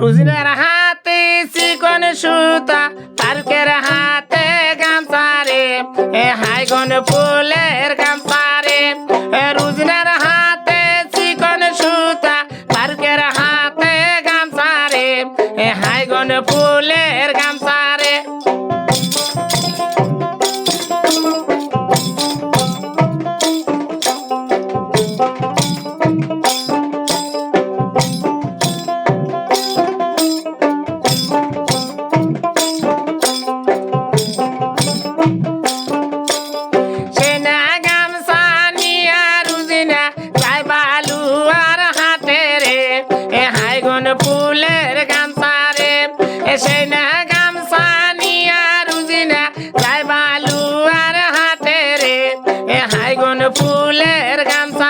রুজিনের হাতে চিকন সুতা তারকের হাতে গামসারে এ এ হাইগন ফুলের গামসারে এ রুজিনের হাতে চিকন সুতা তারকের হাতে গামসারে এ এ হাইগন ফুলের গাম ফুলের গামছা রে। এসে না গামছা নিয়া রুজি না, যাই বালু আর হাতে রে। এ হাইগুন ফুলের গামছা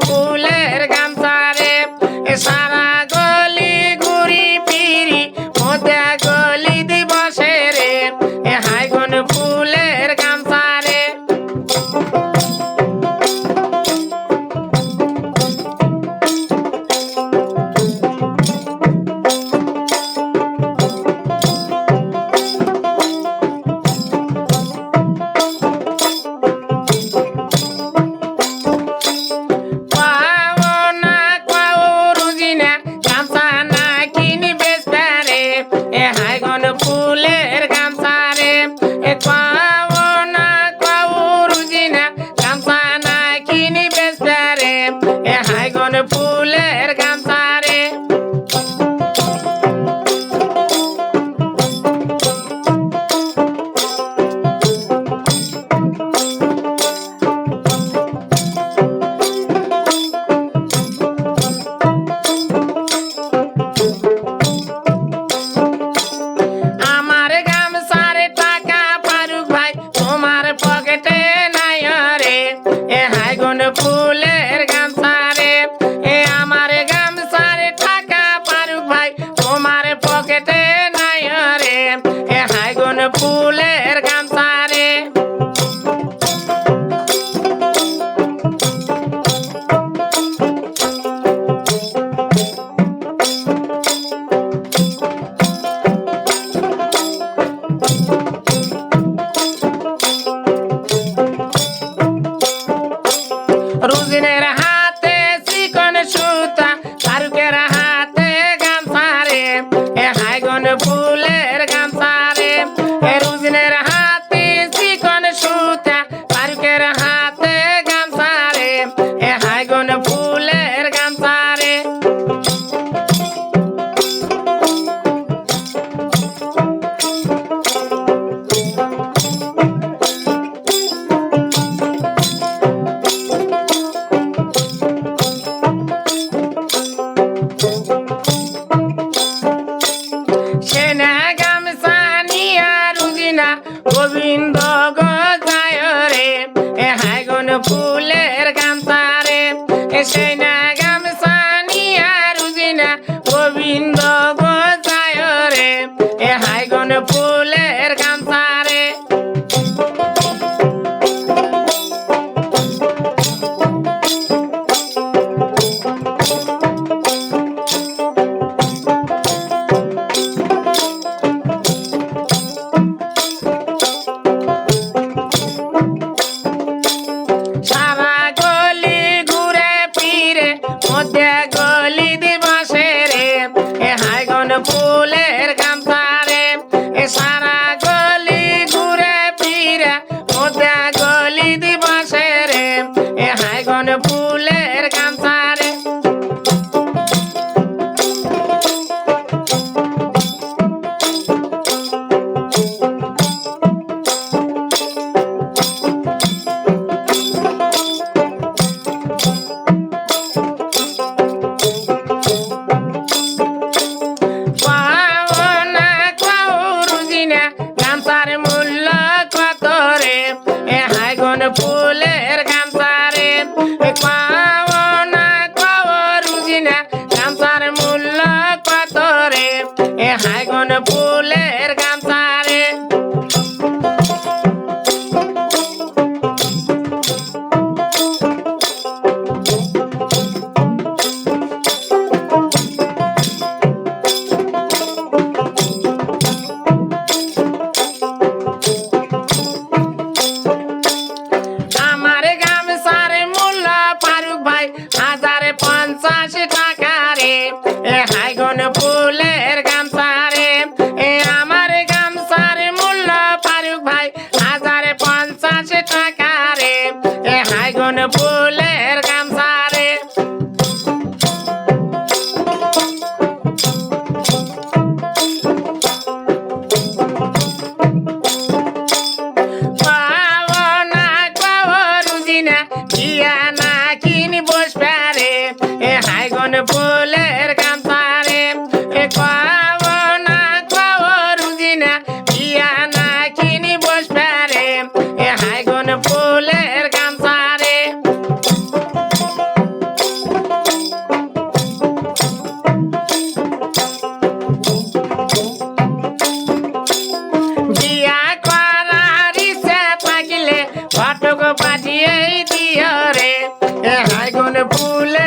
புலர்க গজায় রে এ হাইগুন ফুলের কান্তারে এ সেই Hola. হাইগুন ফুলের দিও রে। হাইগুন ফুলের